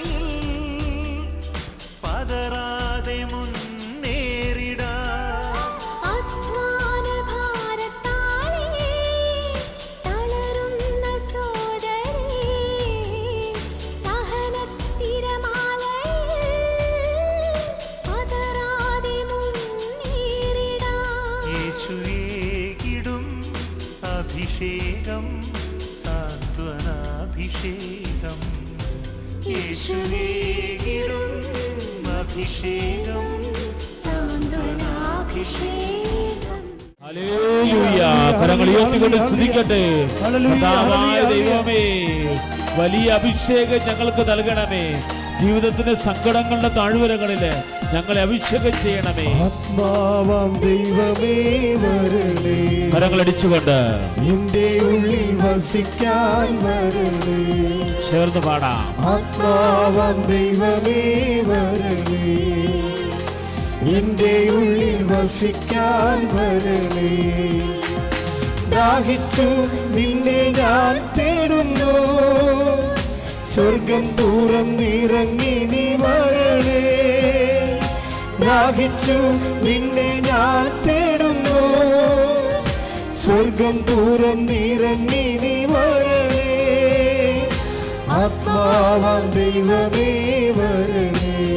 பாதையில் பதராதை முன் യേശുവേകിടും അഭിഷേകം സാന്ത്വനാഭിഷേകം. കരങ്ങൾ ഉയർത്തിക്കൊണ്ട് ദൈവമേ വലിയ അഭിഷേകം ഞങ്ങൾക്ക് നൽകണമേ. ജീവിതത്തിന്റെ സങ്കടങ്ങളുടെ താഴ്വരങ്ങളിൽ ഞങ്ങളെ അഭിഷേകം ചെയ്യണമേ. ആത്മാവാം ദൈവമേ വരണേ കരങ്ങൾ അടിച്ചുകൊണ്ട് എന്റെ ഉള്ളിൽ വസിക്കാൻ വരണേ ചേർന്ന് പാടാം. ആത്മാവാം ദൈവമേ വരണേ എന്റെ ഉള്ളിൽ വസിക്കാൻ വരണേ ദാഹിച്ചു നിന്നെ ഞാൻ തേടുന്നു. സ്വർഗം ദൂരം നിറങ്ങി നീ വരണേ. ദാഹിച്ചു നിന്നെ ഞാൻ തേടുന്നു. സ്വർഗം തുറന്നിറങ്ങി നീ വരണേ. ആത്മാവാം ദൈവമേ വരണേ.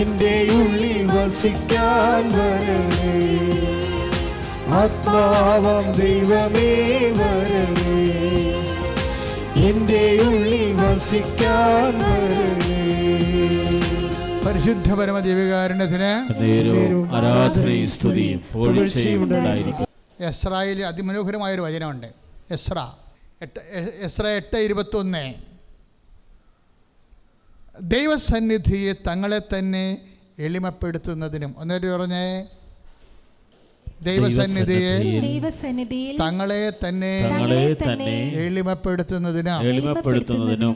എന്റെ ഉള്ളിൽ വസിക്കാൻ വരണേ. ആത്മാവാം ദൈവമേ വരണേ. എന്റെ ഉള്ളിൽ വസിക്കാൻ വരണേ. പരിശുദ്ധ പരമ ദേവികാരണത്തിന് ആരാധനയും സ്തുതിയും ഒരു എസ്രായിൽ വചനമുണ്ട്. എസ്ര എട്ട് എസ്ര എട്ട് ഇരുപത്തൊന്ന്. ദൈവസന്നിധിയെ തങ്ങളെ തന്നെ എളിമപ്പെടുത്തുന്നതിനും ഒന്നേറ്റ് പറഞ്ഞേ. ദൈവസന്നിധിയെ ദൈവസന്നിധിയിൽ തങ്ങളെ തന്നെ തങ്ങളെ തന്നെ എളിമപ്പെടുത്തുന്നതിനും എളിമപ്പെടുത്തുന്നതിനും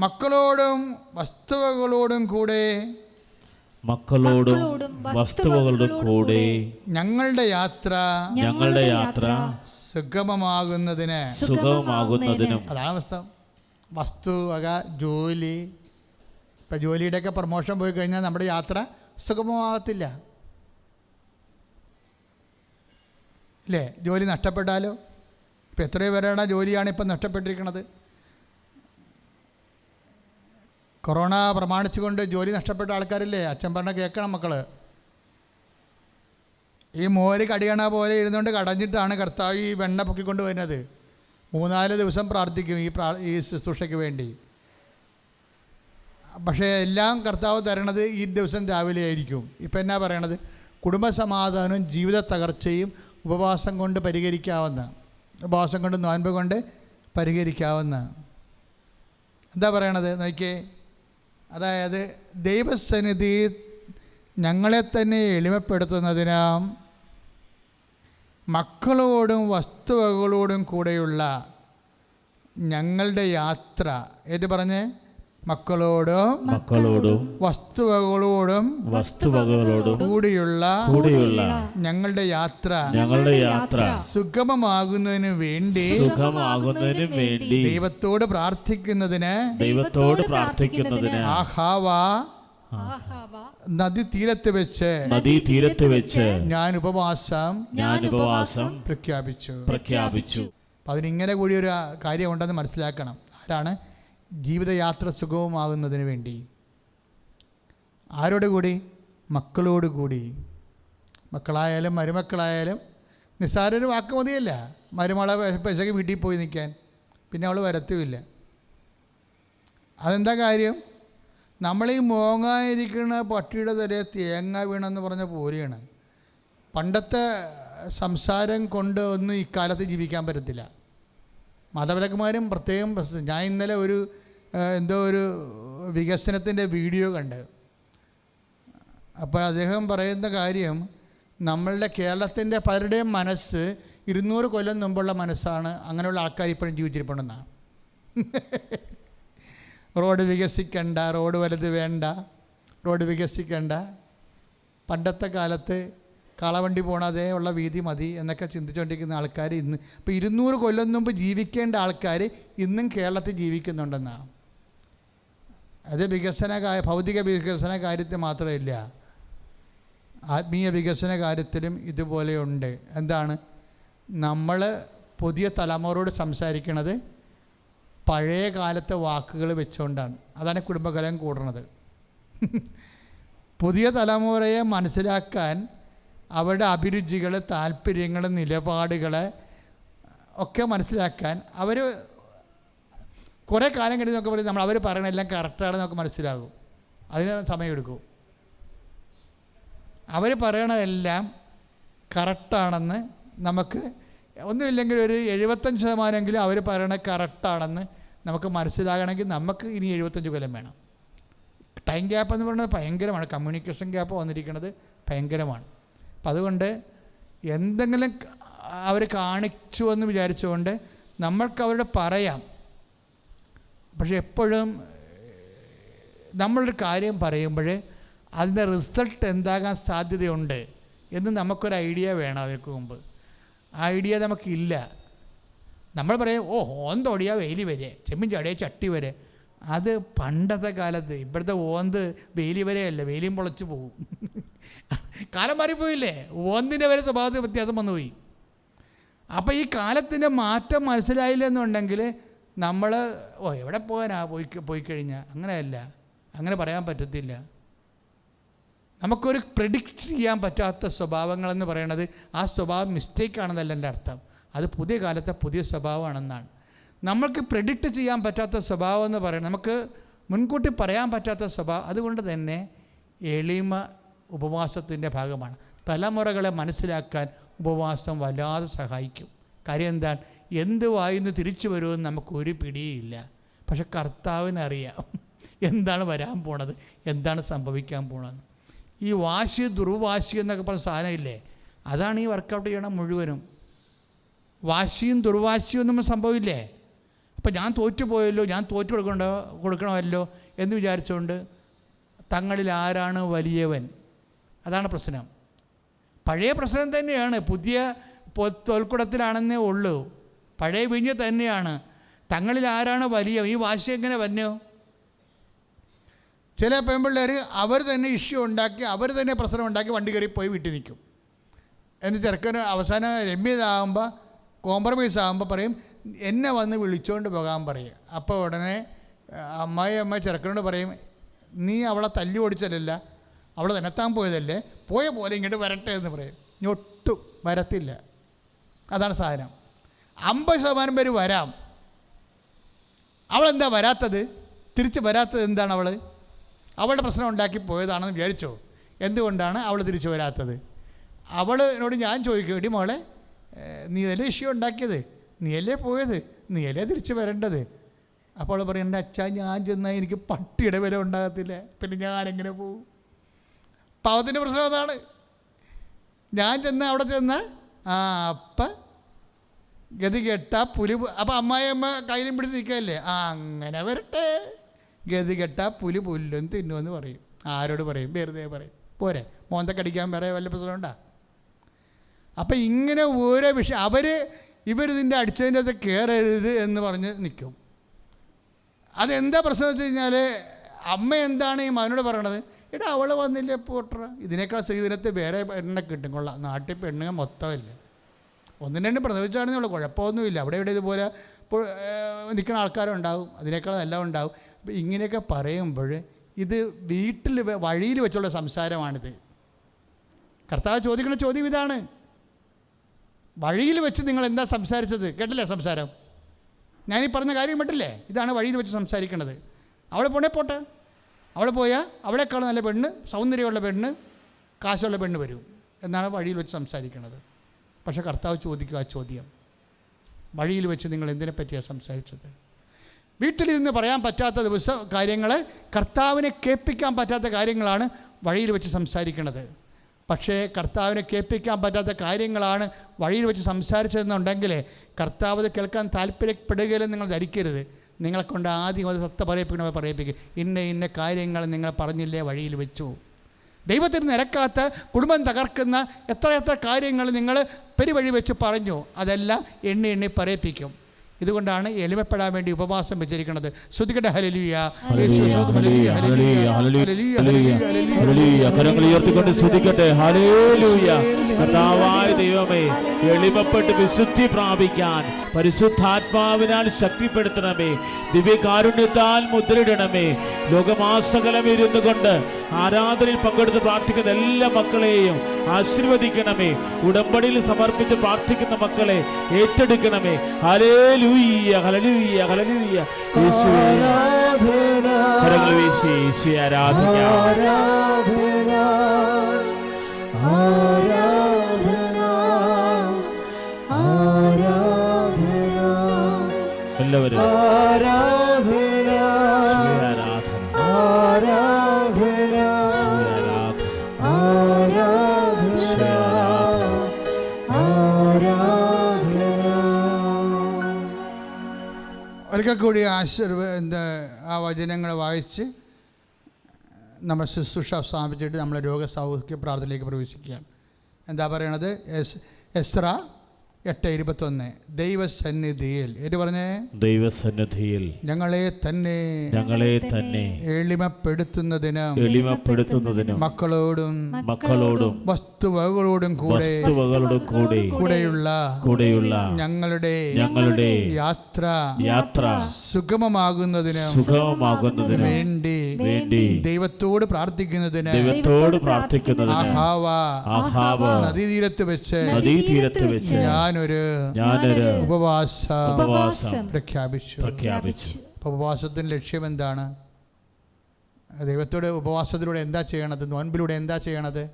മക്കളോടും വസ്തുവകളോടും കൂടെ മക്കളോടും വസ്തുവകളുടെ കൂടെ ഞങ്ങളുടെ യാത്ര ഞങ്ങളുടെ യാത്ര സുഗമമാകുന്നതിന് സുഗമമാകുന്നതിനും അതാണ് അവസ്ഥ വസ്തു വക ജോലി. ഇപ്പം ജോലിയുടെയൊക്കെ പ്രൊമോഷൻ പോയി കഴിഞ്ഞാൽ നമ്മുടെ യാത്ര സുഗമമാകത്തില്ല. അല്ലേ ജോലി നഷ്ടപ്പെട്ടാലോ? ഇപ്പം എത്രയോ പേരാണ് ജോലിയാണ് ഇപ്പം നഷ്ടപ്പെട്ടിരിക്കുന്നത് കൊറോണ പ്രമാണിച്ചുകൊണ്ട് ജോലി നഷ്ടപ്പെട്ട ആൾക്കാരില്ലേ? അച്ഛൻ പറഞ്ഞ കേൾക്കണം മക്കൾ ഈ മോര് കടിയണ പോലെ ഇരുന്നുകൊണ്ട് കടഞ്ഞിട്ടാണ് കർത്താവ് ഈ വെണ്ണ പൊക്കിക്കൊണ്ട് വരുന്നത്. മൂന്നാൽ ദിവസം പ്രാർത്ഥിക്കും ഈ പ്രാ ഈ ശുശ്രൂഷയ്ക്ക് വേണ്ടി. പക്ഷേ എല്ലാം കർത്താവ് തരണത് ഈ ദിവസം രാവിലെ ആയിരിക്കും. ഇപ്പം എന്നാ പറയണത്? കുടുംബസമാധാനവും ജീവിത തകർച്ചയും ഉപവാസം കൊണ്ട് പരിഹരിക്കാവുന്ന ഉപവാസം കൊണ്ട് നോൻപ് കൊണ്ട് പരിഹരിക്കാവുന്ന. എന്താ പറയണത്? നോക്കിയേ. അതായത് ദൈവസന്നിധി ഞങ്ങളെ തന്നെ എളിമപ്പെടുത്തുന്നതിന് മക്കളോടും വസ്തുവകളോടും കൂടെയുള്ള ഞങ്ങളുടെ യാത്ര ഏത് പറഞ്ഞ് മക്കളോടും മക്കളോടും വസ്തുവകളോടും വസ്തുവകളോടും കൂടിയുള്ള കൂടിയുള്ള ഞങ്ങളുടെ യാത്ര ഞങ്ങളുടെ യാത്ര സുഗമമാകുന്നതിന് വേണ്ടി സുഖമാകുന്നതിന് വേണ്ടി ദൈവത്തോട് പ്രാർത്ഥിക്കുന്നതിന് ദൈവത്തോട് പ്രാർത്ഥിക്കുന്നതിന് ആഹാവ ആഹാവാ. നദി തീരത്ത് വെച്ച് നദി തീരത്ത് വെച്ച് ഞാൻ ഉപവാസം ഞാൻ ഉപവാസം പ്രഖ്യാപിച്ചു. പ്രഖ്യാപിച്ചു. അപ്പം അതിനിങ്ങനെ കൂടി ഒരു കാര്യം ഉണ്ടെന്ന് മനസ്സിലാക്കണം. ആരാണ്? ജീവിതയാത്ര സുഗമമാകുന്നതിന് വേണ്ടി. ആരോട് കൂടി? മക്കളോട് കൂടി. മക്കളായാലും മരുമക്കളായാലും നിസ്സാര ഒരു വാക്ക് മതിയല്ല. മരുമകളെ പെശകി വീട്ടിൽ പോയി നിൽക്കാൻ. പിന്നെ അവൾ വരത്തുമില്ല. അതെന്താ കാര്യം? നമ്മൾ ഈ മോങ്ങായിരിക്കുന്ന പട്ടിയുടെ തലയെ തേങ്ങ വീണെന്ന് പറഞ്ഞ പോലെയാണ് പണ്ടത്തെ സംസാരം കൊണ്ട് ഒന്നും ഇക്കാലത്ത് ജീവിക്കാൻ പറ്റത്തില്ല. മാതാപിതാക്കന്മാരും പ്രത്യേകം ഞാൻ ഇന്നലെ ഒരു എന്തോ ഒരു വികസനത്തിന്റെ വീഡിയോ കണ്ട്. അപ്പോൾ അദ്ദേഹം പറയുന്ന കാര്യം നമ്മളുടെ കേരളത്തിന്റെ പലരുടെയും മനസ്സ് ഇരുന്നൂറ് കൊല്ലം മുമ്പുള്ള മനസ്സാണ് അങ്ങനെയുള്ള ആൾക്കാർ ഇപ്പോഴും ജീവിച്ചിരിപ്പുണ്ടെന്നാണ് റോഡ് വികസിക്കണ്ട റോഡ് വലുത് വേണ്ട റോഡ് വികസിക്കണ്ട. പണ്ടത്തെ കാലത്ത് കാളവണ്ടി പോണതേ ഉള്ള വീതി മതി എന്നൊക്കെ ചിന്തിച്ചുകൊണ്ടിരിക്കുന്ന ആൾക്കാർ ഇന്ന്. ഇപ്പോൾ ഇരുന്നൂറ് കൊല്ലം മുമ്പ് ജീവിക്കേണ്ട ആൾക്കാർ ഇന്നും കേരളത്തിൽ ജീവിക്കുന്നുണ്ടെന്നാണ് അത് വികസന ഭൗതിക വികസന കാര്യത്തിൽ മാത്രമില്ല. ആത്മീയ വികസന കാര്യത്തിലും ഇതുപോലെയുണ്ട് എന്താണ്? നമ്മൾ പുതിയ തലമുറയോട് സംസാരിക്കണത് പഴയ കാലത്തെ വാക്കുകൾ വെച്ചുകൊണ്ടാണ് അതാണ് കുടുംബകലം കൂടുന്നത് പുതിയ തലമുറയെ മനസ്സിലാക്കാൻ അവരുടെ അഭിരുചികൾ താല്പര്യങ്ങൾ നിലപാടുകൾ ഒക്കെ മനസ്സിലാക്കാൻ അവർ കുറേ കാലം കഴിഞ്ഞ് നോക്കുമ്പോൾ നമ്മൾ അവർ പറയണെല്ലാം കറക്റ്റാണെന്ന് നമുക്ക് മനസ്സിലാകും. അതിന് സമയമെടുക്കും അവർ പറയണതെല്ലാം കറക്റ്റാണെന്ന് നമുക്ക് ഒന്നുമില്ലെങ്കിൽ ഒരു എഴുപത്തഞ്ച് ശതമാനമെങ്കിലും അവർ പറയണ കറക്റ്റാണെന്ന് നമുക്ക് മനസ്സിലാകണമെങ്കിൽ നമുക്ക് ഇനി എഴുപത്തഞ്ച് കൊല്ലം വേണം. ടൈം ഗ്യാപ്പ് എന്ന് പറയുന്നത് ഭയങ്കരമാണ്. കമ്മ്യൂണിക്കേഷൻ ഗ്യാപ്പ് വന്നിരിക്കുന്നത് ഭയങ്കരമാണ്. അപ്പം അതുകൊണ്ട് എന്തെങ്കിലും അവർ കാണിച്ചു എന്ന് വിചാരിച്ചുകൊണ്ട് നമ്മൾക്ക് അവരുടെ പറയാം. പക്ഷെ എപ്പോഴും നമ്മളൊരു കാര്യം പറയുമ്പോൾ അതിന്റെ റിസൾട്ട് എന്താകാൻ സാധ്യതയുണ്ട് എന്ന് നമുക്കൊരു ഐഡിയ വേണം അതിനു മുമ്പ്. ആ ഐഡിയ നമുക്കില്ല. നമ്മൾ പറയും ഓ ഓന്തൊടിയാ വെയിൽ വരെ ചെമ്മിൻ ചാടിയ ചട്ടി വരെ. അത് പണ്ടത്തെ കാലത്ത് ഇപ്പോഴത്തെ ഓന്ത് വേലി വരെയല്ല വേലിയും പൊളച്ചു പോകും. കാലം മാറിപ്പോയില്ലേ? ഓന്തിന്റെ വരെ സ്വഭാവത്തിൽ വ്യത്യാസം വന്നുപോയി. അപ്പോൾ ഈ കാലത്തിന്റെ മാറ്റം മനസ്സിലായില്ല എന്നുണ്ടെങ്കിൽ നമ്മൾ ഓ എവിടെ പോകാനാ? പോയി പോയി കഴിഞ്ഞാൽ അങ്ങനെയല്ല. അങ്ങനെ പറയാൻ പറ്റത്തില്ല. നമുക്കൊരു പ്രിഡിക്റ്റ് ചെയ്യാൻ പറ്റാത്ത സ്വഭാവങ്ങളെന്ന് പറയണത് ആ സ്വഭാവം മിസ്റ്റേക്കാണെന്നല്ല എന്റെ അർത്ഥം. അത് പുതിയ കാലത്തെ പുതിയ സ്വഭാവമാണെന്നാണ്. നമ്മൾക്ക് പ്രെഡിക്റ്റ് ചെയ്യാൻ പറ്റാത്ത സ്വഭാവം എന്ന് പറയുന്നത് നമുക്ക് മുൻകൂട്ടി പറയാൻ പറ്റാത്ത സ്വഭാവം അതുകൊണ്ട് തന്നെ എളിമ ഉപവാസത്തിന്റെ ഭാഗമാണ്. തലമുറകളെ മനസ്സിലാക്കാൻ ഉപവാസം വല്ലാതെ സഹായിക്കും. കാര്യം എന്താണ്? എന്ത് വായിന്ന് തിരിച്ചു വരുമെന്ന് നമുക്ക് ഒരു പിടിയില്ല. പക്ഷെ കർത്താവിനറിയാം എന്താണ് വരാൻ പോണത് എന്താണ് സംഭവിക്കാൻ പോണത് ഈ വാശി ദുർവാശി എന്നൊക്കെ പറഞ്ഞ സാധനമില്ലേ അതാണ് ഈ വർക്കൗട്ട് ചെയ്യണം മുഴുവനും. വാശിയും ദുർവാശിയും ഒന്നും സംഭവില്ലേ? അപ്പം ഞാൻ തോറ്റുപോയല്ലോ ഞാൻ തോറ്റു കൊടുക്കണ്ട കൊടുക്കണമല്ലോ എന്ന് വിചാരിച്ചുകൊണ്ട് തങ്ങളിൽ ആരാണ് വലിയവൻ? അതാണ് പ്രശ്നം. പഴയ പ്രശ്നം തന്നെയാണ്. പുതിയ തോൽക്കുടത്തിലാണെന്നേ ഉള്ളൂ. പഴയ വിഞ്ഞ് തന്നെയാണ്. തങ്ങളിൽ ആരാണ് വലിയ ഈ വാശി എങ്ങനെ വന്നോ? ചില പെൺപിള്ളേർ അവർ തന്നെ ഇഷ്യൂ ഉണ്ടാക്കി അവർ തന്നെ പ്രശ്നം ഉണ്ടാക്കി വണ്ടി കയറി പോയി വീട്ടിൽ നിൽക്കും. എന്നിട്ട് ചെറുക്കന് അവസാനം രമ്യതാകുമ്പോൾ കോംപ്രമൈസ് ആകുമ്പോൾ പറയും എന്നെ വന്ന് വിളിച്ചുകൊണ്ട് പോകാൻ പറയും. അപ്പോൾ ഉടനെ അമ്മായി അമ്മ ചെറുക്കനോട് പറയും നീ അവളെ തല്ലി ഓടിച്ചതല്ല അവൾ തന്നെത്താൻ പോയതല്ലേ പോയ പോലെ ഇങ്ങോട്ട് വരട്ടെ എന്ന് പറയും. ഇനി ഒട്ടും വരത്തില്ല. അതാണ് സാധനം. അമ്പത് ശതമാനം പേര് വരാം. അവളെന്താ വരാത്തത്? തിരിച്ച് വരാത്തത് എന്താണ് അവൾ അവളുടെ പ്രശ്നം ഉണ്ടാക്കി പോയതാണെന്ന് വിചാരിച്ചോ? എന്തുകൊണ്ടാണ് അവൾ തിരിച്ചു വരാത്തത്? അവളിനോട് ഞാൻ ചോദിക്കും എടി മോളെ നീ അല്ലേ ഇഷ്യൂ ഉണ്ടാക്കിയത്? നീയല്ലേ പോയത്? നീയല്ലേ തിരിച്ചു വരേണ്ടത്? അപ്പോൾ പറയും എന്റെ അച്ഛാ ഞാൻ ചെന്നാൽ എനിക്ക് പട്ടിയുടെ വില ഉണ്ടാകത്തില്ല. പിന്നെ ഞാൻ എങ്ങനെ പോകും പാവത്തിന്റെ പ്രശ്നം അതാണ്. ഞാൻ ചെന്ന് അവിടെ ചെന്ന് ആ അപ്പ ഗതി കെട്ട പുലി അപ്പം അമ്മായിയമ്മ കയ്യിലും പിടിച്ച് നിൽക്കല്ലേ ആ അങ്ങനെ വരട്ടെ. ഗതി കെട്ട പുലി പുല്ലും തിന്നുമെന്ന് പറയും. ആരോട് പറയും? വെറുതെ പറയും. പോരെ മോന്തക്കടിക്കാൻ വേറെ വല്ല പ്രശ്നമുണ്ടാ? അപ്പം ഇങ്ങനെ ഓരോ വിഷയം അവർ ഇവരിതിന്റെ അടിച്ചതിന്റെ അത് കയറരുത് എന്ന് പറഞ്ഞ് നിൽക്കും. അതെന്താ പ്രശ്നം വെച്ച് കഴിഞ്ഞാൽ അമ്മ എന്താണ് ഈ മകനോട് പറയണത്? എടാ അവൾ വന്നില്ലേ പോട്ടറ ഇതിനേക്കാൾ സ്ത്രീദിനത്തെ വേറെ പെണ്ണെ കിട്ടും. കൊള്ളാം. നാട്ടിൽ പെണ്ണുങ്ങൾ മൊത്തമല്ലേ. ഒന്നും രണ്ടും പ്രസവിച്ചാണെന്നേ ഉള്ളൂ. കുഴപ്പമൊന്നുമില്ല. അവിടെ ഇവിടെ ഇതുപോലെ നിൽക്കുന്ന ആൾക്കാരുണ്ടാവും. അതിനേക്കാൾ നല്ല ഉണ്ടാവും. അപ്പം ഇങ്ങനെയൊക്കെ പറയുമ്പോൾ ഇത് വീട്ടിൽ വഴിയിൽ വെച്ചുള്ള സംസാരമാണിത്. കർത്താവ് ചോദിക്കുന്ന ചോദ്യം ഇതാണ്. വഴിയിൽ വെച്ച് നിങ്ങൾ എന്താ സംസാരിച്ചത്? കേട്ടില്ലേ സംസാരം? ഞാനീ പറഞ്ഞ കാര്യം പറ്റില്ലേ ഇതാണ് വഴിയിൽ വെച്ച് സംസാരിക്കുന്നത് അവളെ പോണേ പോട്ടെ. അവളെ പോയാൽ അവളെക്കാൾ നല്ല പെണ്ണ് സൗന്ദര്യമുള്ള പെണ്ണ് കാശുള്ള പെണ്ണ് വരും എന്നാണ് വഴിയിൽ വെച്ച് സംസാരിക്കുന്നത് പക്ഷേ കർത്താവ് ചോദിക്കുക ആ ചോദ്യം. വഴിയിൽ വെച്ച് നിങ്ങൾ എന്തിനെ പറ്റിയാണ് സംസാരിച്ചത്? വീട്ടിലിരുന്ന് പറയാൻ പറ്റാത്ത ദിവസം കാര്യങ്ങൾ കർത്താവിനെ കേൾപ്പിക്കാൻ പറ്റാത്ത കാര്യങ്ങളാണ് വഴിയിൽ വെച്ച് സംസാരിക്കുന്നത് പക്ഷേ കർത്താവിനെ കേൾപ്പിക്കാൻ പറ്റാത്ത കാര്യങ്ങളാണ് വഴിയിൽ വെച്ച് സംസാരിച്ചതെന്നുണ്ടെങ്കിൽ കർത്താവ് അത് കേൾക്കാൻ താല്പര്യപ്പെടുകയില്ലെന്ന് നിങ്ങൾ ധരിക്കരുത്. നിങ്ങളെ കൊണ്ട് ആദ്യം അത് സത്ത പറയപ്പിക്കണമോ പറയിപ്പിക്കും. ഇന്ന ഇന്ന കാര്യങ്ങൾ നിങ്ങൾ പറഞ്ഞില്ലേ വഴിയിൽ വെച്ചു. ദൈവത്തിന് നിരക്കാത്ത കുടുംബം തകർക്കുന്ന എത്ര എത്ര കാര്യങ്ങൾ നിങ്ങൾ പെരുവഴി വെച്ച് പറഞ്ഞു. അതെല്ലാം എണ്ണി എണ്ണി പറയിപ്പിക്കും. ഇതുകൊണ്ടാണ് എളിമപ്പെടാൻ വേണ്ടി ഉപവാസം വെച്ചിരിക്കുന്നത്. ശ്രുതികട ഹലലിയ. കരങ്ങൾ ഉയർത്തിക്കൊണ്ട് സ്തുതിക്കട്ടെ ഹല്ലേലൂയ. കർത്താവായ ദൈവമേ എളിമപ്പെട്ട് വിശുദ്ധി പ്രാപിക്കാൻ പരിശുദ്ധാത്മാവിനാൽ ശക്തിപ്പെടുത്തണമേ. ദിവ്യകാരുണ്യത്താൽ മുദ്രയിടണമേ. ലോകമാസകലം ഇരുന്നു കൊണ്ട് ആരാധനയിൽ പങ്കെടുത്ത് പ്രാർത്ഥിക്കുന്ന എല്ലാ മക്കളെയും ആശീർവദിക്കണമേ. ഉടമ്പടിയിൽ സമർപ്പിച്ച് പ്രാർത്ഥിക്കുന്ന മക്കളെ ഏറ്റെടുക്കണമേ. ഹലേലൂയ്യ ഹലലൂയ്യ ഹലലൂയ്യ ആരാധന കരങ്ങൾ ആരാധന ആരാധന. ഒരിക്കൽ കൂടി എന്താ ആ വചനങ്ങൾ വായിച്ച് നമ്മൾ ശുശ്രൂഷ സ്ഥാപിച്ചിട്ട് നമ്മൾ രോഗസൗഖ്യ പ്രാർത്ഥനയിലേക്ക് പ്രവേശിക്കുകയാണ്. എന്താ പറയണത്? എസ് എസ്ര എട്ട് ഇരുപത്തൊന്ന്. ദൈവസന്നിധിയിൽ. ഏത് പറഞ്ഞേ? ദൈവസന്നിധിയിൽ. ഞങ്ങളെ തന്നെ ഞങ്ങളെ തന്നെ എളിമപ്പെടുത്തുന്നതിന് എളിമപ്പെടുത്തുന്നതിനും മക്കളോടും മക്കളോടും വസ്തുവകളോടും കൂടെ വസ്തുവകളോടും കൂടെ കൂടെയുള്ള കൂടെയുള്ള ഞങ്ങളുടെ ഞങ്ങളുടെ യാത്ര യാത്ര സുഗമമാകുന്നതിന് സുഗമമാകുന്നതിന് വേണ്ടി വേണ്ടി ദൈവത്തോട് പ്രാർത്ഥിക്കുന്നതിന് ദൈവത്തോട് പ്രാർത്ഥിക്കുന്നതിന് ആഹാവ ആഹാവ് നദീതീരത്ത് വെച്ച് നദീതീരത്ത് വെച്ച് ഞാനൊരു ഞാനൊരു ഉപവാസ ഉപവാസം പ്രഖ്യാപിച്ചു. പ്രഖ്യാപിച്ചു. ഉപവാസത്തിന്റെ ലക്ഷ്യം എന്താണ്? ദൈവത്തോട് ഉപവാസത്തിലൂടെ എന്താ ചെയ്യണത്? നോൻപിലൂടെ എന്താ ചെയ്യണത്?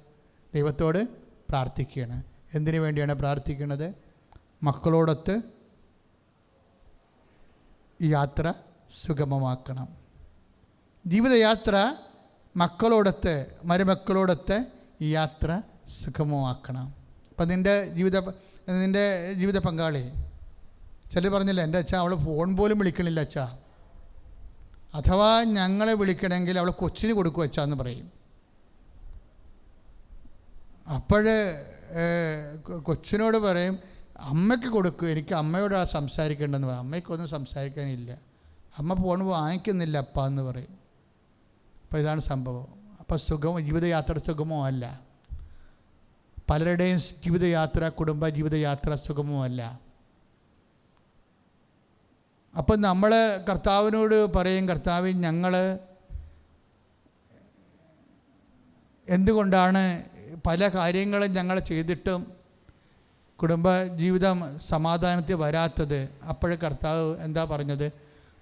ദൈവത്തോട് പ്രാർത്ഥിക്കുകയാണ്. എന്തിനു വേണ്ടിയാണ് പ്രാർത്ഥിക്കുന്നത്? മക്കളോടൊത്ത് ഈ യാത്ര സുഗമമാക്കണം. ജീവിതയാത്ര മക്കളോടൊത്ത് മരുമക്കളോടൊത്ത് ഈ യാത്ര സുഗമമാക്കണം അപ്പം നിന്റെ ജീവിത നിന്റെ ജീവിത പങ്കാളി ചിലർ പറഞ്ഞില്ല എന്റെ അച്ഛാ അവൾ ഫോൺ പോലും വിളിക്കണില്ല അച്ഛാ. അഥവാ ഞങ്ങളെ വിളിക്കണമെങ്കിൽ അവൾ കൊച്ചിന് കൊടുക്കും അച്ഛാ എന്ന് പറയും. അപ്പോഴ് കൊച്ചിനോട് പറയും അമ്മയ്ക്ക് കൊടുക്കും എനിക്ക് അമ്മയോടാണ് സംസാരിക്കേണ്ടതെന്ന് പറയും. അമ്മയ്ക്കൊന്നും സംസാരിക്കാനില്ല. അമ്മ ഫോൺ വാങ്ങിക്കുന്നില്ല അപ്പ എന്ന് പറയും. അപ്പോൾ ഇതാണ് സംഭവം. അപ്പോൾ സുഖം ജീവിതയാത്ര സുഖമോ അല്ല. പലരുടെയും ജീവിതയാത്ര കുടുംബ ജീവിതയാത്ര സുഖമോ അല്ല. അപ്പം നമ്മൾ കർത്താവിനോട് പറയും കർത്താവ് ഞങ്ങൾ എന്തുകൊണ്ടാണ് പല കാര്യങ്ങളും ഞങ്ങൾ ചെയ്തിട്ടും കുടുംബ ജീവിതം സമാധാനത്തിൽ വരാത്തത്? അപ്പോഴേ കർത്താവ് എന്താ പറഞ്ഞത്?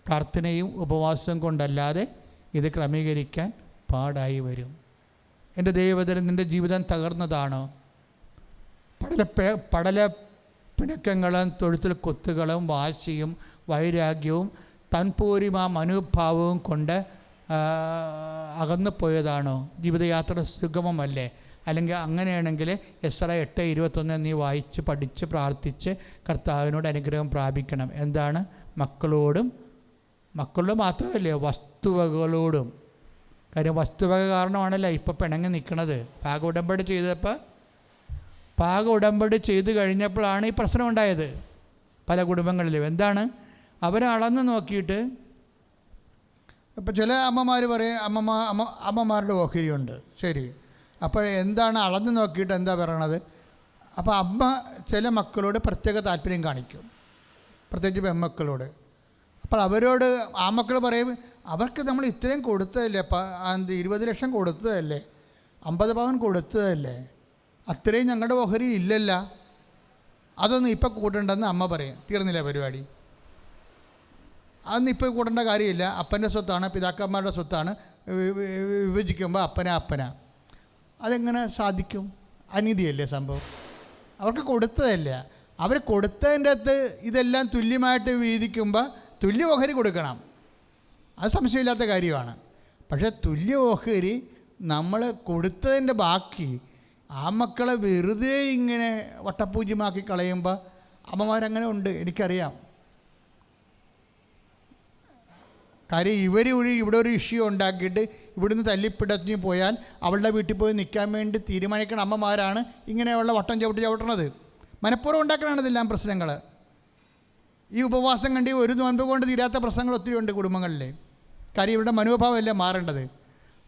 പ്രാർത്ഥനയും ഉപവാസവും കൊണ്ടല്ലാതെ ഇത് ക്രമീകരിക്കാൻ പാടായി വരും. എന്റെ ദൈവത്തിന് നിന്റെ ജീവിതം തകർന്നതാണ്? പടല പടല പിണക്കങ്ങളും തൊഴുത്തിൽ കൊത്തുകളും വാശിയും വൈരാഗ്യവും തൻപൂരിമ മനോഭാവവും കൊണ്ട് അകന്നു പോയതാണോ? ജീവിതയാത്ര സുഗമമല്ലേ? അല്ലെങ്കിൽ അങ്ങനെയാണെങ്കിൽ എസ് ഐ എട്ട് ഇരുപത്തൊന്ന് നീ വായിച്ച് പഠിച്ച് പ്രാർത്ഥിച്ച് കർത്താവിനോട് അനുഗ്രഹം പ്രാപിക്കണം. എന്താണ്? മക്കളോടും മക്കളോട് മാത്രമല്ലേ? വസ്തുവകളോടും കാര്യം വസ്തുവക കാരണമാണല്ലോ ഇപ്പോൾ പിണങ്ങി നിൽക്കുന്നത് പാക ഉടമ്പടി ചെയ്തപ്പോൾ പാക ഉടമ്പടി ചെയ്ത് കഴിഞ്ഞപ്പോഴാണ് ഈ പ്രശ്നം ഉണ്ടായത് പല കുടുംബങ്ങളിലും. എന്താണ്? അവരെ അളന്ന് നോക്കിയിട്ട് ഇപ്പം ചില അമ്മമാർ പറയും അമ്മമ്മ അമ്മ അമ്മമാരുടെ ഓഹരിയുണ്ട്. ശരി. അപ്പോൾ എന്താണ് അളന്ന് നോക്കിയിട്ട് എന്താ പറയണത്? അപ്പോൾ അമ്മ ചില മക്കളോട് പ്രത്യേക താല്പര്യം കാണിക്കും. പ്രത്യേകിച്ച് പെൺമക്കളോട്. അപ്പോൾ അവരോട് ആ മക്കൾ പറയും അവർക്ക് നമ്മൾ ഇത്രയും കൊടുത്തതല്ലേ? എന്ത് ഇരുപത് ലക്ഷം കൊടുത്തതല്ലേ? അമ്പത് പവൻ കൊടുത്തതല്ലേ? അത്രയും ഞങ്ങളുടെ ഓഹരി ഇല്ലല്ല. അതൊന്നും ഇപ്പം കൂട്ടണ്ടെന്ന് അമ്മ പറയും. തീർന്നില്ല പരിപാടി? അതൊന്നും ഇപ്പോൾ കൂട്ടേണ്ട കാര്യമില്ല. അപ്പന്റെ സ്വത്താണ് പിതാക്കന്മാരുടെ സ്വത്താണ്. വിഭജിക്കുമ്പോൾ അപ്പന അപ്പന. അതെങ്ങനെ സാധിക്കും? അനീതിയല്ലേ സംഭവം? അവർക്ക് കൊടുത്തതല്ല? അവർ കൊടുത്തതിന്റെ അകത്ത് ഇതെല്ലാം തുല്യമായിട്ട് വീതിക്കുമ്പോൾ തുല്യ ഓഹരി കൊടുക്കണം. അത് സംശയമില്ലാത്ത കാര്യമാണ്. പക്ഷേ തുല്യ ഓഹരി നമ്മൾ കൊടുത്തതിന്റെ ബാക്കി ആ മക്കളെ വെറുതെ ഇങ്ങനെ വട്ടപൂജ്യമാക്കി കളയുമ്പോൾ അമ്മമാരങ്ങനെ ഉണ്ട് എനിക്കറിയാം. കാര്യം ഇവർ ഒരു ഇവിടെ ഒരു ഇഷ്യൂ ഉണ്ടാക്കിയിട്ട് ഇവിടുന്ന് തല്ലിപ്പിടഞ്ഞ് പോയാൽ അവളുടെ വീട്ടിൽ പോയി നിൽക്കാൻ വേണ്ടി തീരുമാനിക്കുന്ന അമ്മമാരാണ് ഇങ്ങനെയുള്ള വട്ടം ചവിട്ടി ചവിട്ടണത്. മനഃപൂർവം ഉണ്ടാക്കണതാണ് ഇതെല്ലാം പ്രശ്നങ്ങൾ. ഈ ഉപവാസം കണ്ടി ഒരു നോൻപ് കൊണ്ട് തീരാത്ത പ്രശ്നങ്ങൾ ഒത്തിരി ഉണ്ട് കുടുംബങ്ങളിൽ കാര്യം ഇവരുടെ മനോഭാവമല്ലേ മാറേണ്ടത്?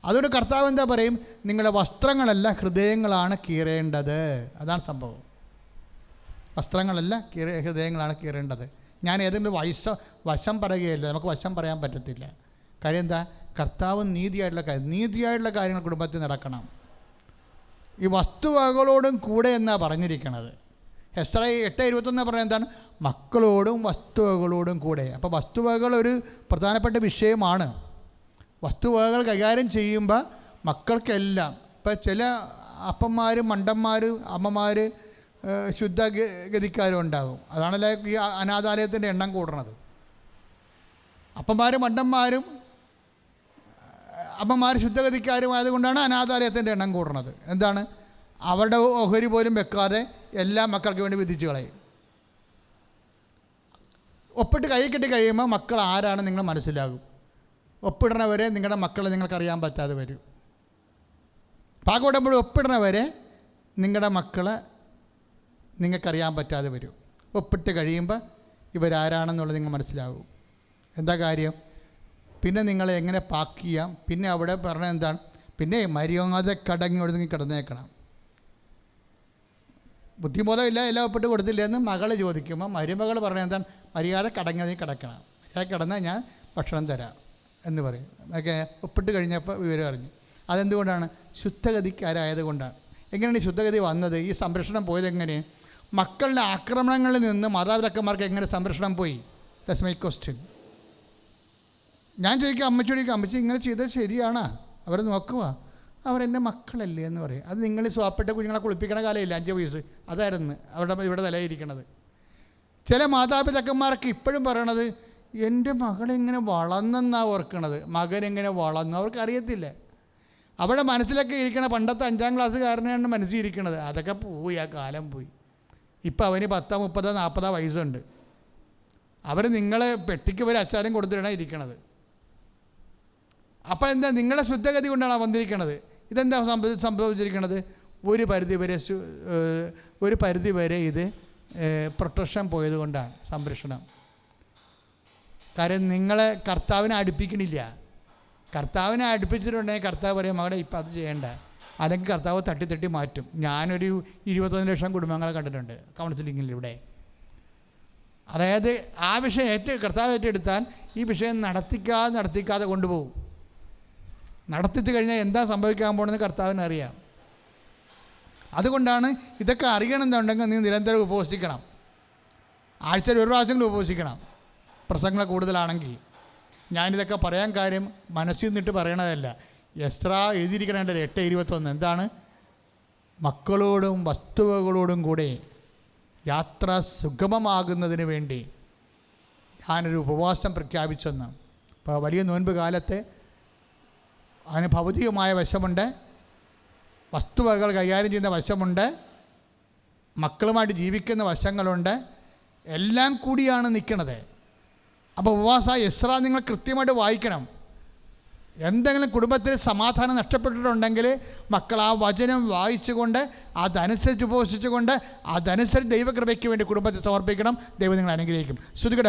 അതുകൊണ്ട് കർത്താവ് എന്താ പറയും? നിങ്ങളുടെ വസ്ത്രങ്ങളല്ല ഹൃദയങ്ങളാണ് കീറേണ്ടത്. അതാണ് സംഭവം. വസ്ത്രങ്ങളല്ല കീറ ഹൃദയങ്ങളാണ് കീറേണ്ടത്. ഞാൻ ഏതെങ്കിലും വയസ്സ വശം പറയുകയല്ല നമുക്ക് വശം പറയാൻ പറ്റത്തില്ല. കാര്യം എന്താ? കർത്താവ് നീതിയായിട്ടുള്ള കാര്യം നീതിയായിട്ടുള്ള കാര്യങ്ങൾ കുടുംബത്തിൽ നടക്കണം. ഈ വസ്തുവകളോടും കൂടെ എന്നാണ് പറഞ്ഞിരിക്കുന്നത് എസ്ര എട്ട് ഇരുപത്തൊന്ന് പറയുന്നത് എന്താണ്? മക്കളോടും വസ്തുവകളോടും കൂടെ. അപ്പോൾ വസ്തുവകൾ ഒരു പ്രധാനപ്പെട്ട വിഷയമാണ്. വസ്തുവകകൾ കൈകാര്യം ചെയ്യുമ്പോൾ മക്കൾക്കെല്ലാം ഇപ്പം ചില അപ്പന്മാർ മണ്ടന്മാർ അമ്മമാർ ശുദ്ധ ഗതിക്കാരും ഉണ്ടാകും അതാണല്ലോ ഈ അനാഥാലയത്തിന്റെ എണ്ണം കൂടണത് അപ്പന്മാരും മണ്ടന്മാരും അമ്മമാർ ശുദ്ധഗതിക്കാരും ആയതുകൊണ്ടാണ് അനാഥാലയത്തിന്റെ എണ്ണം കൂടുന്നത്. എന്താണ്? അവരുടെ ഓഹരി പോലും വെക്കാതെ എല്ലാ മക്കൾക്ക് വേണ്ടി വിധിച്ചു കളയും. ഒപ്പിട്ട് കൈ കെട്ടി കഴിയുമ്പോൾ മക്കൾ ആരാണ് നിങ്ങൾ മനസ്സിലാകും. ഒപ്പിടണവരെ നിങ്ങളുടെ മക്കളെ നിങ്ങൾക്കറിയാൻ പറ്റാതെ വരും. പാകോടുമ്പോൾ ഒപ്പിടണവരെ നിങ്ങളുടെ മക്കളെ നിങ്ങൾക്കറിയാൻ പറ്റാതെ വരും. ഒപ്പിട്ട് കഴിയുമ്പോൾ ഇവരാരാണെന്നുള്ളത് നിങ്ങൾ മനസ്സിലാകും. എന്താ കാര്യം? പിന്നെ നിങ്ങളെ എങ്ങനെ പാക്ക് ചെയ്യാം? പിന്നെ അവിടെ പറഞ്ഞ എന്താണ്? പിന്നെ മര്യാദ കടങ്ങി ഒഴുങ്ങി കിടന്നേക്കണം. ബുദ്ധിബോധമില്ല എല്ലാം ഒപ്പിട്ട് കൊടുത്തില്ല എന്ന് മകൾ ചോദിക്കുമ്പോൾ മരുമകൾ പറഞ്ഞാൽ എന്താ മര്യാദ കടങ്ങി കിടക്കണം. മര്യാദ കിടന്നാൽ ഞാൻ ഭക്ഷണം തരാം എന്ന് പറയും. ഒക്കെ ഒപ്പിട്ട് കഴിഞ്ഞപ്പോൾ വിവരം അറിഞ്ഞു. അതെന്തുകൊണ്ടാണ്? ശുദ്ധഗതിക്കാരായത് കൊണ്ടാണ് എങ്ങനെയാണ് ഈ ശുദ്ധഗതി വന്നത്? ഈ സംരക്ഷണം പോയത് എങ്ങനെ മക്കളുടെ ആക്രമണങ്ങളിൽ നിന്ന് മാതാപിതാക്കന്മാർക്ക് എങ്ങനെ സംരക്ഷണം പോയി? ദസ് മൈ ക്വസ്റ്റ്യൻ ഞാൻ ചോദിക്കാം അമ്മച്ചോടിക്കും അമ്മച്ചി ഇങ്ങനെ ചെയ്തത് ശരിയാണോ? അവർ നോക്കുക അവരെന്റെ മക്കളല്ലേ എന്ന് പറയും. അത് നിങ്ങൾ സ്വാപ്പിട്ട കുഞ്ഞുങ്ങളെ കുളിപ്പിക്കണ കാലമില്ല അഞ്ച് വയസ്സ്? അതായിരുന്നു. അവരുടെ ഇവിടെ നിലയിരിക്കണത്. ചില മാതാപിതാക്കന്മാർക്ക് ഇപ്പോഴും പറയണത് എന്റെ മകളെങ്ങനെ വളർന്നെന്നാണ് ഓർക്കണത്? മകൻ ഇങ്ങനെ വളർന്നു അവർക്ക് അറിയത്തില്ല അവിടെ മനസ്സിലൊക്കെ ഇരിക്കണ പണ്ടത്തെ അഞ്ചാം ക്ലാസ് ക്ലാസ്സുകാരനെയാണ് മനസ്സിലിരിക്കണത് അതൊക്കെ പോയി ആ കാലം പോയി. ഇപ്പം അവന് പത്തോ മുപ്പതോ നാൽപ്പതോ വയസ്സുണ്ട്. അവർ നിങ്ങളെ പെട്ടിക്ക് ഒരു അച്ചാരം കൊടുത്തിട്ടാണ് ഇരിക്കണത്. അപ്പോൾ എന്താ നിങ്ങളെ ശുദ്ധഗതി കൊണ്ടാണ് വന്നിരിക്കണത്. ഇതെന്താ സംഭവ സംഭവിച്ചിരിക്കുന്നത് ഒരു പരിധി വരെ ഒരു പരിധി വരെ ഇത് പ്രൊട്ടക്ഷൻ പോയത് കൊണ്ടാണ് സംരക്ഷണം. കാര്യം നിങ്ങളെ കർത്താവിനെ അടുപ്പിക്കണില്ല. കർത്താവിനെ അടുപ്പിച്ചിട്ടുണ്ടെങ്കിൽ കർത്താവ് പറയും മകളെ ഇപ്പം അത് ചെയ്യേണ്ട. അല്ലെങ്കിൽ കർത്താവ് തട്ടി തട്ടി മാറ്റും. ഞാനൊരു ഇരുപത്തൊന്ന് ലക്ഷം കുടുംബങ്ങളെ കണ്ടിട്ടുണ്ട് കൗൺസിലിങ്ങിൽ ഇവിടെ. അതായത് ആ വിഷയം ഏറ്റ കർത്താവ് ഏറ്റെടുത്താൽ ഈ വിഷയം നടത്തിക്കാതെ നടത്തിക്കാതെ കൊണ്ടുപോകും. നടത്തിച്ച് കഴിഞ്ഞാൽ എന്താ സംഭവിക്കാൻ പോകണമെന്ന് കർത്താവിന് അറിയാം. അതുകൊണ്ടാണ് ഇതൊക്കെ അറിയണമെന്നുണ്ടെങ്കിൽ നീ നിരന്തരം ഉപവസിക്കണം ആഴ്ചയിൽ ഒരു പ്രാവശ്യമെങ്കിലും ഉപവസിക്കണം പ്രസംഗങ്ങൾ കൂടുതലാണെങ്കിൽ. ഞാനിതൊക്കെ പറയാൻ കാര്യം മനസ്സിൽ നിന്നിട്ട് പറയണതല്ല. എസ്ര എഴുതിയിരിക്കണേണ്ടത് എട്ട് ഇരുപത്തൊന്ന്. എന്താണ്? മക്കളോടും വസ്തുവകളോടും കൂടെ യാത്ര സുഗമമാകുന്നതിന് വേണ്ടി ഞാനൊരു ഉപവാസം പ്രഖ്യാപിച്ചെന്ന്. അപ്പോൾ വലിയ നോൻപ് കാലത്ത് അതിന് ഭൗതികമായ വശമുണ്ട്. വസ്തുവകകൾ കൈകാര്യം ചെയ്യുന്ന വശമുണ്ട്. മക്കളുമായിട്ട് ജീവിക്കുന്ന വശങ്ങളുണ്ട്. എല്ലാം കൂടിയാണ് നിൽക്കുന്നത്. അപ്പോൾ ഉപവാസ എസ്ര നിങ്ങൾ കൃത്യമായിട്ട് വായിക്കണം. എന്തെങ്കിലും കുടുംബത്തിൽ സമാധാനം നഷ്ടപ്പെട്ടിട്ടുണ്ടെങ്കിൽ മക്കൾ ആ വചനം വായിച്ചുകൊണ്ട് അതനുസരിച്ച് ഉപവസിച്ചുകൊണ്ട് അതനുസരിച്ച് ദൈവകൃപയ്ക്ക് വേണ്ടി കുടുംബത്തെ സമർപ്പിക്കണം. ദൈവം നിങ്ങൾ അനുഗ്രഹിക്കും. ശ്രുതികട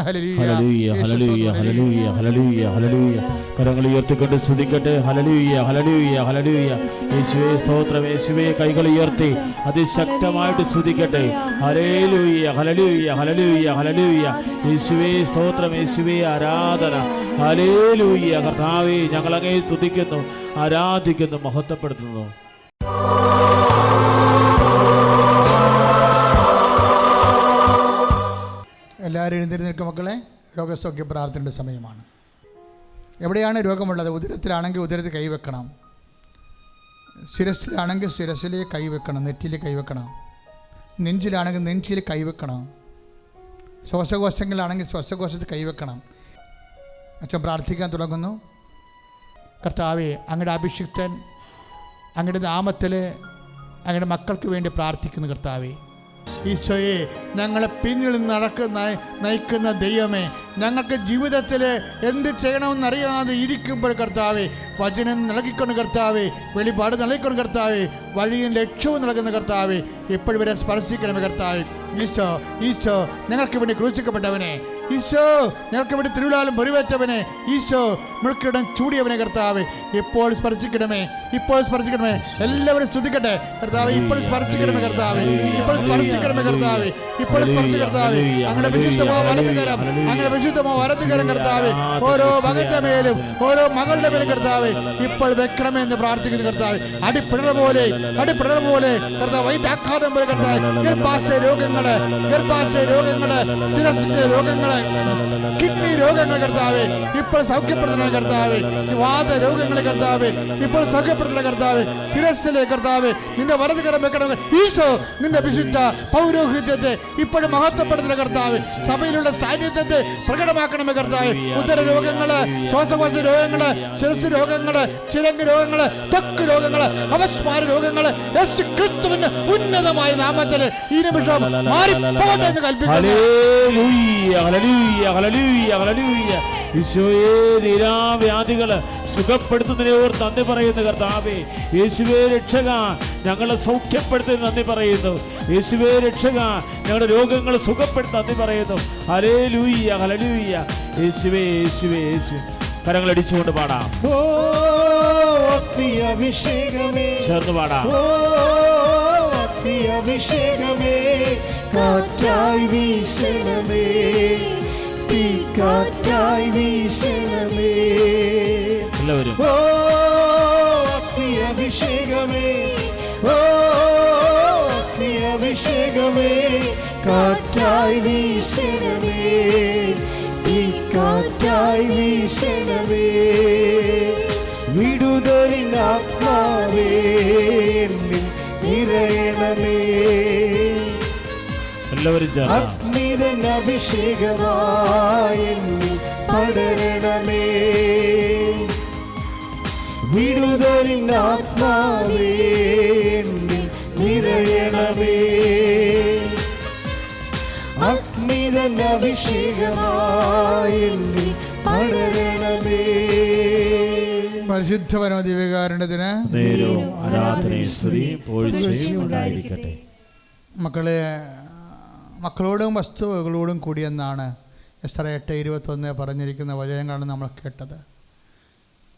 കരങ്ങൾ ഉയർത്തിക്കൊണ്ട് സ്തുതിക്കട്ടെ. ഹലലൂയ ഹലലൂയ ഹലലൂയ യേശുവേ സ്തോത്രം. യേശുവേ കൈകൾ ഉയർത്തി. അതിശക്തമായിട്ട് സ്തുതിക്കട്ടെ. ഹലേലൂയ ഹലലൂയ ഹലലൂയ ഹലലൂയ യേശുവേ സ്തോത്രം. യേശുവേ ആരാധന. ഹലേലൂയ കർത്താവേ ഞങ്ങളങ്ങേ സ്തുതിക്കുന്നു ആരാധിക്കുന്നു മഹത്വപ്പെടുത്തുന്നു. എല്ലാവരും എഴുന്നേറ്റ് മക്കളെ രോഗസൗഖ്യ പ്രാർത്ഥനയുടെ സമയമാണ്. എവിടെയാണ് രോഗമുള്ളത്? ഉദരത്തിലാണെങ്കിൽ ഉദരത്തിൽ കൈവെക്കണം ശിരസിലാണെങ്കിൽ ശിരസിൽ കൈവെക്കണം നെറ്റിയിൽ കൈവെക്കണം നെഞ്ചിലാണെങ്കിൽ നെഞ്ചിൽ കൈവെക്കണം ശ്വാസകോശങ്ങളിലാണെങ്കിൽ ശ്വാസകോശത്തിൽ കൈവെക്കണം അച്ഛൻ പ്രാർത്ഥിക്കാൻ തുടങ്ങുന്നു. കർത്താവെ അങ്ങയുടെ അഭിഷിക്തൻ അങ്ങയുടെ നാമത്തിൽ അങ്ങയുടെ മക്കൾക്ക് വേണ്ടി പ്രാർത്ഥിക്കുന്നു കർത്താവെ. ഈശോയെ ഞങ്ങളെ പിന്നിൽ നടക്കുന്ന നയിക്കുന്ന ദൈവമേ ഞങ്ങൾക്ക് ജീവിതത്തിൽ എന്ത് ചെയ്യണമെന്ന് ചെയ്യണമെന്നറിയാതെ ഇരിക്കുമ്പോൾ കർത്താവെ വചനം നൽകിക്കൊണ്ട് കർത്താവെ വെളിപാട് നൽകിക്കൊണ്ട് കർത്താവെ വഴിയും ലക്ഷ്യവും നൽകുന്ന കർത്താവെ ഇപ്പോഴും വരെ സ്പർശിക്കണമേ കർത്താവെ. ഈശോ ഈശോ ഞങ്ങൾക്ക് വേണ്ടി ക്രൂശിക്കപ്പെട്ടവനെ. ഈശോ ഞങ്ങൾക്ക് വേണ്ടി തിരുവിലാലും മുറിവേറ്റവനെ ഈശോ മുഴുക്കിടം ചൂടിയവനെ കർത്താവ് ഇപ്പോൾ സ്പർശിക്കണമേ ഇപ്പോൾ സ്പർശിക്കണമേ. എല്ലാവരും സ്തുതിക്കട്ടെ. കർത്താവ് ഇപ്പോൾ സ്പർശിക്കണമേ കർത്താവ്. ഇപ്പോൾ സ്പർശിക്കണമേ കർത്താവ്. ഇപ്പോൾ സ്പർശിച്ച കർത്താവ്. അങ്ങനെ വിശുദ്ധമോ വലതുകരം അങ്ങനെ വിശുദ്ധമോ വലതുകരം കർത്താവ്. ഓരോ മകന്റെ മേലും ഓരോ മകളുടെ മേലും കർത്താവ് ഇപ്പോൾ വെക്കണമേ എന്ന് പ്രാർത്ഥിക്കുന്നു കർത്താവ്. അടിപ്പിണർ പോലെ അടിപ്പിണർ പോലെ കർത്താവ് വൈദ്യാഘാതം പോലെ കർത്താവ്. ഗർഭാശയ രോഗങ്ങൾ ഗർഭാശയ രോഗങ്ങൾ തിരസിന്റെ രോഗങ്ങൾ കിഡ്നി രോഗങ്ങൾ കർത്താവ്. ഇപ്പോൾ സൗഖ്യപ്പെടുത്തുന്ന കർത്താവേ. വാദ രോഗങ്ങളെ കർത്താവേ ഇപ്പോൾ സൗഖ്യപ്പെടുത്തുന്ന കർത്താവേ ശിരസിലെ കർത്താവേ നിന്റെ വലതുകരം വെക്കണം ഈശോ നിന്റെ വിശുദ്ധ പൗരോഹിത്യത്തെ ഇപ്പോഴും മഹത്വപ്പെടുത്തുന്ന കർത്താവ്. സഭയിലുള്ള സാന്നിധ്യത്തെ പ്രകടമാക്കണമേ കർത്താവ്. ഉദര രോഗങ്ങൾ ശ്വാസകോശ രോഗങ്ങൾ ശിരസ് രോഗങ്ങൾ ചിരങ്ങ് രോഗങ്ങൾ തൊക്ക് രോഗങ്ങൾ അവസ്മാര രോഗങ്ങൾ യേശു ക്രിസ്തുവിന്റെ ഉന്നതമായ നാമത്തിൽ ഈ നിമിഷം മാറിപ്പോട്ടെ കൽപ്പിക്കുന്നു. ഹല്ലേലൂയ ഹല്ലേലൂയ സുഖപ്പെടുത്തുന്നതിനെ ഓർ നന്ദി പറയുന്നു കർത്താവേ. യേശുവേ രക്ഷക ഞങ്ങളെ സൗഖ്യപ്പെടുത്തി നന്ദി പറയുന്നു. യേശുവേ രക്ഷക ഞങ്ങളുടെ രോഗങ്ങൾ സുഖപ്പെടുത്തി നന്ദി പറയുന്നു. ഹലേ ലൂയ്യ ഹലലൂയ്യ യേശുവേ യേശുവേ. യേശു കരങ്ങളടിച്ചുകൊണ്ട് പാടാം. ഓ അഗ്നി അഭിഷേകമേ. ചേർന്ന് പാടാം. അഭിഷേകമേ. കാറ്റായി വീശണമേ. തീ കാറ്റായി വീശണമേ. എല്ലാവരും ഓ അഗ്നി അഭിഷേകമേ ഓ അഗ്നി അഭിഷേകമേ കാറ്റായി വീശണമേ. ഈ കാറ്റായി വീശണമേ. വിടുതലിൻ ആത്മാവേ നിറയണമേ. എല്ലാവരും അഗ്നിതൻ അഭിഷേകമായി എന്നിൽ പടരണമേ വിടുതലിൻ ആത്മാവേ നിറയണമേ. അഗ്നിതൻ അഭിഷേകമായി എന്നിൽ പടരണമേ പരിശുദ്ധ പരമദിവ്യകാരുണ്യത്തിന് നേരവും ആരാധനയും സ്തുതിയും മക്കളെ മക്കളോടും വസ്തുവകളോടും കൂടിയെന്നാണ് എസ് എട്ട് ഇരുപത്തൊന്ന് പറഞ്ഞിരിക്കുന്ന വചനങ്ങളാണ് നമ്മൾ കേട്ടത്.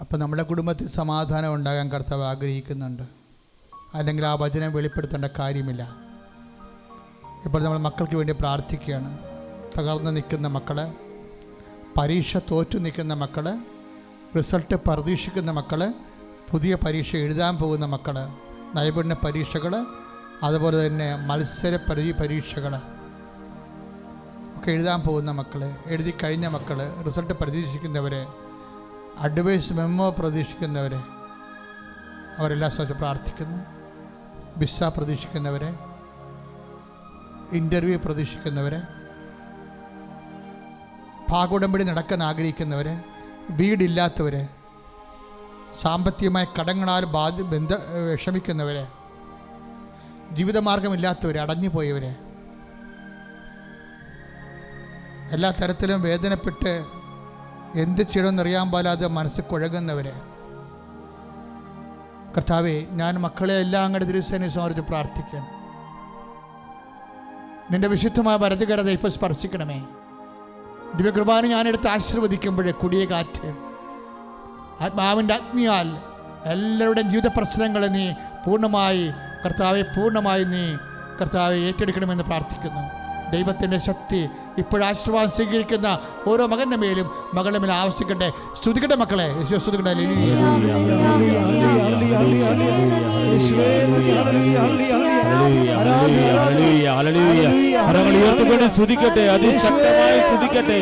അപ്പോൾ നമ്മുടെ കുടുംബത്തിൽ സമാധാനം ഉണ്ടാകാൻ കർത്താവ് ആഗ്രഹിക്കുന്നുണ്ട്. അല്ലെങ്കിൽ ആ വചനം വെളിപ്പെടുത്തേണ്ട കാര്യമില്ല. ഇപ്പോൾ നമ്മൾ മക്കൾക്ക് വേണ്ടി പ്രാർത്ഥിക്കുകയാണ്. തകർന്ന് നിൽക്കുന്ന മക്കളെ പരീക്ഷ തോറ്റു നിൽക്കുന്ന മക്കളെ റിസൾട്ട് പ്രതീക്ഷിക്കുന്ന മക്കളെ പുതിയ പരീക്ഷ എഴുതാൻ പോകുന്ന മക്കൾ നൈപുണ്യ പരീക്ഷകൾ അതുപോലെ തന്നെ മത്സര പരി പരീക്ഷകൾ ഒക്കെ എഴുതാൻ പോകുന്ന മക്കൾ എഴുതി കഴിഞ്ഞ മക്കൾ റിസൾട്ട് പ്രതീക്ഷിക്കുന്നവർ അഡ്വൈസ് മെമ്മോ പ്രതീക്ഷിക്കുന്നവർ അവരെല്ലാം സ്വച്ഛ പ്രാർത്ഥിക്കുന്നു. വിസ പ്രതീക്ഷിക്കുന്നവരെ ഇന്റർവ്യൂ പ്രതീക്ഷിക്കുന്നവരെ പാകുടമ്പടി നടക്കാൻ ആഗ്രഹിക്കുന്നവർ വീടില്ലാത്തവർ സാമ്പത്തികമായ കടങ്ങളാൽ ബാധ ബന്ധ വിഷമിക്കുന്നവർ ജീവിതമാർഗമില്ലാത്തവർ അടഞ്ഞുപോയവർ എല്ലാ തരത്തിലും വേദനപ്പെട്ട് എന്ത് ചെയ്യണമെന്നറിയാൻ പാലാതെ മനസ്സ് കുഴങ്ങുന്നവരെ. കർത്താവെ ഞാൻ മക്കളെ എല്ലാം അങ്ങോട്ട് തിരുസേനെ സമർപ്പിച്ച് പ്രാർത്ഥിക്കണം നിന്റെ വിശുദ്ധമായ വരതുകരത ഇപ്പോൾ സ്പർശിക്കണമേ. ദിവ്യകൃപാന ഞാനെടുത്ത് ആശീർവദിക്കുമ്പോഴേ കുടിയ കാറ്റ് ആത്മാവിന്റെ അഗ്നിയാൽ എല്ലാവരുടെയും ജീവിത പ്രശ്നങ്ങളെ നീ പൂർണമായി കർത്താവെ പൂർണമായി നീ കർത്താവെ ഏറ്റെടുക്കണമെന്ന് പ്രാർത്ഥിക്കുന്നു. ദൈവത്തിന്റെ ശക്തി ഇപ്പോഴാശ്വാസം സ്വീകരിക്കുന്ന ഓരോ മകന്റെ മേലും മകളുടെ മേലും ആവശ്യിക്കട്ടെ സ്തുതിക്കട്ടെ മക്കളെ സ്തുതിക്കട്ടെ ഉയർത്തിക്കൊണ്ട് അതിശക്തമായി സ്തുതിക്കട്ടെ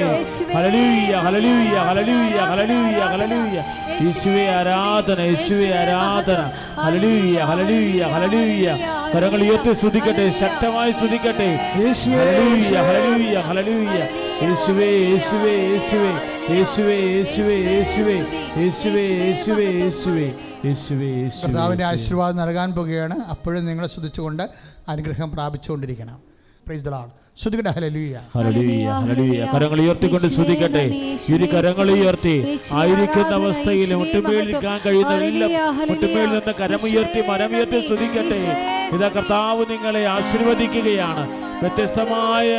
ആരാധന ആരാധന കരങ്ങൾ ഉയർത്തി സ്തുതിക്കട്ടെ ശക്തമായി സ്തുതിക്കട്ടെ യേശുവേ യേശുവേ യേശുവേ യേശുവേ യേശുവേ യേശുവേ യേശുവേ യേശുവേ യേശുവേ യേശുവേ കർത്താവിന്റെ ആശീർവാദം നൽകാൻ പോകുകയാണ്. അപ്പോഴും നിങ്ങളെ ശ്രദ്ധിച്ചുകൊണ്ട് അനുഗ്രഹം പ്രാപിച്ചുകൊണ്ടിരിക്കണം. പ്രൈസ് ദ ലോർഡ് സ്തുതിക്കട്ടെ. ഹല്ലേലൂയ ഹല്ലേലൂയ ഹല്ലേലൂയ കരങ്ങൾ ഉയർത്തിക്കൊണ്ട് ശ്രുതിക്കട്ടെ ഇരു കരങ്ങൾ ഉയർത്തി. ആയിരിക്കുന്ന അവസ്ഥയിൽ മുട്ടുമേൽ നിൽക്കാൻ കഴിയുന്നവരെല്ലാം മുട്ടുമേൽ നിന്ന് കരമുയർത്തി മരമുയർത്തി ശ്രുതിക്കട്ടെ ഇതാ കർത്താവ് നിങ്ങളെ ആശീർവദിക്കുകയാണ്. വ്യത്യസ്തമായ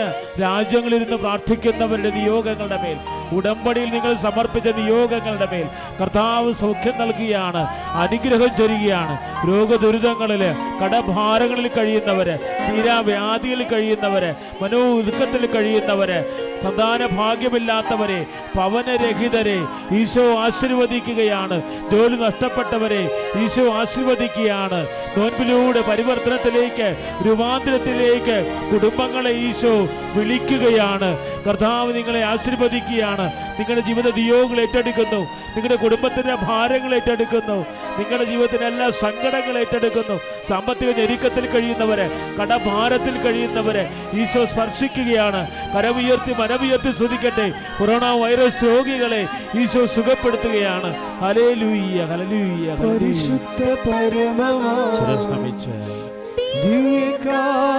രാജ്യങ്ങളിരുന്ന് പ്രാർത്ഥിക്കുന്നവരുടെ നിയോഗങ്ങളുടെ മേൽ ഉടമ്പടിയിൽ നിങ്ങൾ സമർപ്പിച്ച നിയോഗങ്ങളുടെ മേൽ കർത്താവ് സൗഖ്യം നൽകുകയാണ് അനുഗ്രഹം ചൊരുകയാണ് രോഗദുരിതങ്ങളിൽ കടഭാരങ്ങളിൽ കഴിയുന്നവര് തീരാവ്യാധിയിൽ കഴിയുന്നവര് മനോദുഃഖത്തിൽ കഴിയുന്നവര് സന്താന ഭാഗ്യമില്ലാത്തവരെ പവനരഹിതരെ ഈശോ ആശീർവദിക്കുകയാണ്. ജോലി നഷ്ടപ്പെട്ടവരെ ഈശോ ആശീർവദിക്കുകയാണ്. നോൻപിലൂടെ പരിവർത്തനത്തിലേക്ക് രൂപാന്തരത്തിലേക്ക് കുടുംബങ്ങളെ ഈശോ വിളിക്കുകയാണ്. കർത്താവ് നിങ്ങളെ ആശീർവദിക്കുകയാണ്. നിങ്ങളുടെ ജീവിത വിയോഗങ്ങൾ ഏറ്റെടുക്കുന്നു. നിങ്ങളുടെ കുടുംബത്തിന്റെ ഭാരങ്ങൾ ഏറ്റെടുക്കുന്നു. നിങ്ങളുടെ ജീവിതത്തിന് എല്ലാ സങ്കടങ്ങൾ ഏറ്റെടുക്കുന്നു. സാമ്പത്തിക ഞെരുക്കത്തിൽ കഴിയുന്നവരെ കടഭാരത്തിൽ കഴിയുന്നവരെ ഈശോ സ്പർശിക്കുകയാണ്. കരമുയർത്തി മനമുയർത്തി ശ്രദ്ധിക്കട്ടെ കൊറോണ വൈറസ് രോഗികളെ ഈശോ സുഖപ്പെടുത്തുകയാണ്. ഹലേലൂയ്യ. പരിശുദ്ധ ദിവ്യകാരുണ്യമേ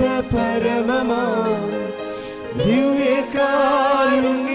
പരമമാ. ദിവ്യകാരുണ്യ